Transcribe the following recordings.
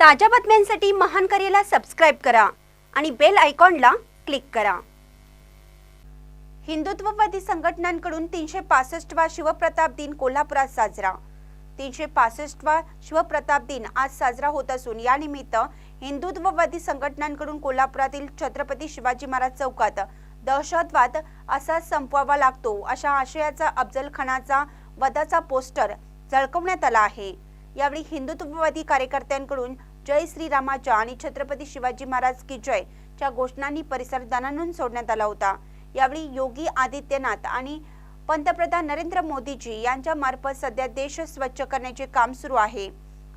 ताज्या बातम्यांसाठी महान करेला सबस्क्राईब करा आणि बेल आयकॉनला क्लिक करा. हिंदुत्ववादी संघटनांकडून तीनशे पासष्टवा शिवप्रताप दिन कोल्हापुरात साजरा. तीनशे पासष्टवा शिवप्रताप दिन आज साजरा होत असून यानिमित्त हिंदुत्ववादी संघटनांकडून कोल्हापुरातील छत्रपती शिवाजी महाराज चौकात दहशतवाद असा संपवावा लागतो अशा आशयाचा अफजल खानाचा वधाचा पोस्टर झळकवण्यात आला आहे. यावेळी हिंदुत्ववादी कार्यकर्त्यांकडून जय श्रीरामाच्या आणि छत्रपती शिवाजी महाराज की जय च्या घोषणांनी परिसर दणानून सोडण्यात आला होता. यावेळी योगी आदित्यनाथ आणि पंतप्रधान नरेंद्र मोदीजी यांच्या मार्फत सध्या देश स्वच्छ करण्याचे काम सुरू आहे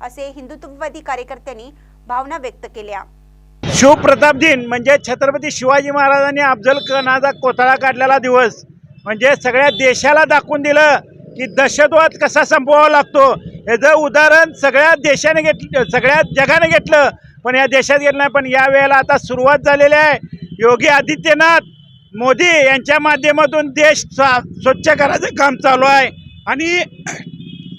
असे हिंदुत्ववादी कार्यकर्त्यांनी भावना व्यक्त केल्या. शिवप्रताप दिन म्हणजे छत्रपती शिवाजी महाराजांनी अफजल खानाचा कोथळा काढलेला दिवस. म्हणजे सगळ्या देशाला दाखवून दिलं की दहशतवाद कसा संपवावा लागतो याचं उदाहरण सगळ्या देशाने घेतलं सगळ्या जगाने घेतलं पण या देशात घेतलं नाही पण या वेळेला आता सुरुवात झालेली आहे. योगी आदित्यनाथ मोदी यांच्या माध्यमातून देश स्वा- स्वच्छ करायचं काम चालू आहे. आणि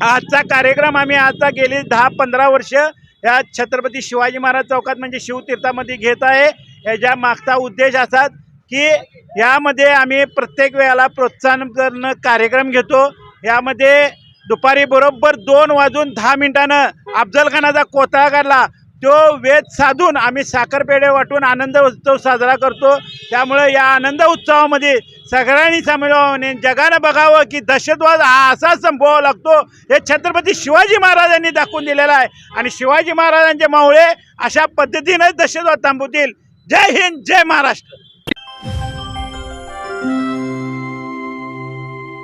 आजचा कार्यक्रम आम्ही आता गेली दहा पंधरा वर्ष या छत्रपती शिवाजी महाराज चौकात म्हणजे शिवतीर्थामध्ये घेत आहे. याच्या मागचा उद्देश असाच की यामध्ये आम्ही प्रत्येक वेळेला प्रोत्साहन करणं कार्यक्रम घेतो. यामध्ये दुपारी बरोबर दोन वाजून दहा मिनिटानं अफजलखानाचा कोथळा काढला. तो वेध साधून आम्ही साखरपेढे वाटून आनंद उत्सव साजरा करतो. त्यामुळे या आनंद उत्सवामध्ये सगळ्यांनी सामील जगानं बघावं की दहशतवाद हा असा संपवावा लागतो. हे छत्रपती शिवाजी महाराजांनी दाखवून दिलेलं आहे. आणि शिवाजी महाराजांचे मावळे अशा पद्धतीनं दहशतवाद थांबवतील. जय हिंद जय महाराष्ट्र.